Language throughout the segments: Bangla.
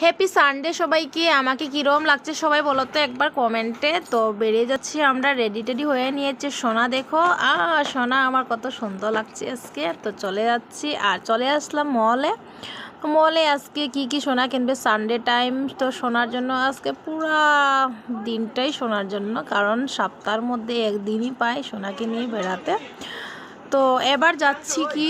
হ্যাপি সানডে সবাইকে। আমাকে কীরকম লাগছে সবাই বলো তো একবার কমেন্টে। তো বেরিয়ে যাচ্ছি আমরা রেডি টেডি হয়ে নিয়েছি সোনা, দেখো। আ সোনা আমার কত সুন্দর লাগছে আজকে। তো চলে যাচ্ছি আর চলে আসলাম মলে মলে আজকে কি কি সোনা কিনবে? সানডে টাইম তো সোনার জন্য আজকে পুরা দিনটাই সোনার জন্য। কারণ সপ্তাহের মধ্যে একদিনই পাই সোনাকে নিয়ে বেড়াতে। তো এবার যাচ্ছি কি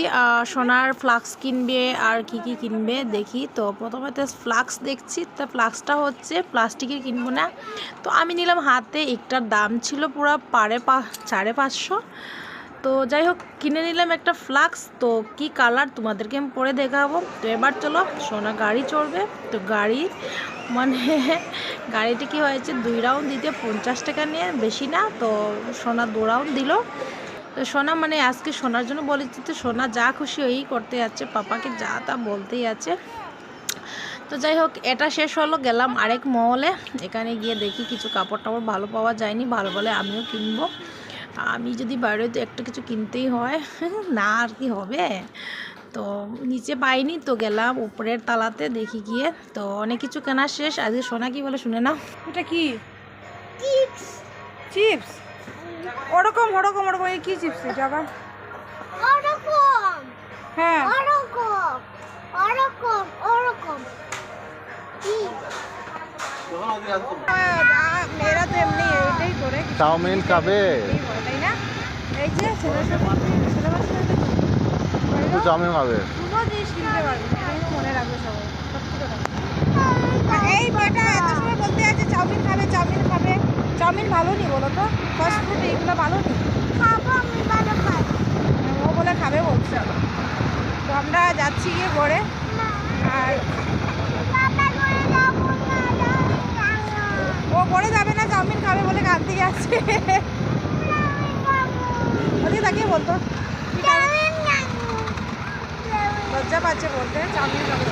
সোনার ফ্লাক্স কিনবে আর কি কি কিনবে দেখি। তো প্রথমে তো ফ্লাক্স দেখছি, তা ফ্লাক্সটা হচ্ছে প্লাস্টিকের কিনবো না। তো আমি নিলাম হাতে, একটার দাম ছিল পুরো পাড়ে পা, সাড়ে পাঁচশো। তো যাই হোক, কিনে নিলাম একটা ফ্লাক্স। তো কি কালার তোমাদেরকে আমি পরে দেখাবো। তো এবার চলো, সোনা গাড়ি চড়বে। তো গাড়ি মানে গাড়িটি কি হয়েছে, দুই রাউন্ড দিতে পঞ্চাশ টাকা নিয়ে, বেশি না। তো সোনা দু রাউন্ড দিল। তো সোনা মানে আজকে সোনার জন্য বলেছি তো সোনা যা খুশি ওই করতে যাচ্ছে পাপাকে যা তা বলতেই আছে তো যাই হোক এটা শেষ হলো গেলাম আরেক মহলে। এখানে গিয়ে দেখি কিছু কাপড় টাপড় ভালো পাওয়া যায়নি ভালো বলে আমিও কিনবো। আমি যদি বাইরে তো একটা কিছু কিনতেই হয় না আর কি হবে? তো নিচে পাইনি তো গেলাম উপরের তালাতে দেখি গিয়ে। তো অনেক কিছু কেনা শেষ আজকে সোনা কি বলে শুনে নাও। এটা কি? চিপস? ওরকম ওরকম ওরকম এই কি চিপস এটা আবার ওরকম হ্যাঁ। ওরকম ওরকম ওরকম মেয়েরা তো এমনি করে। চাউমিন খাবে। তাই না? এই যে ছেলে ছেলে একটু চাউমিন খাবে। কোনো জিনিস কিনতে পারবে। এই মনে রাখবে সবাই। সত্যি কথা। আর এই মেয়েটা এত সময় বলতে আছে চাউমিন খাবে চাউমিন খাবে। চাউমিন ভালো নি বলো তো? ফাস্ট ফুড এগুলো ভালো নি খাব আমি ভালো খাই ও বলে খাবে বলছে তো আমরা যাচ্ছি গিয়ে পরে। আর ও পরে যাবে না, চাউমিন খাবে বলে কাঁদতে যাচ্ছে। আসছে ওদিকে তাকিয়ে বলতো? লজ্জা পাচ্ছে বলতে, চাউমিন খাবে।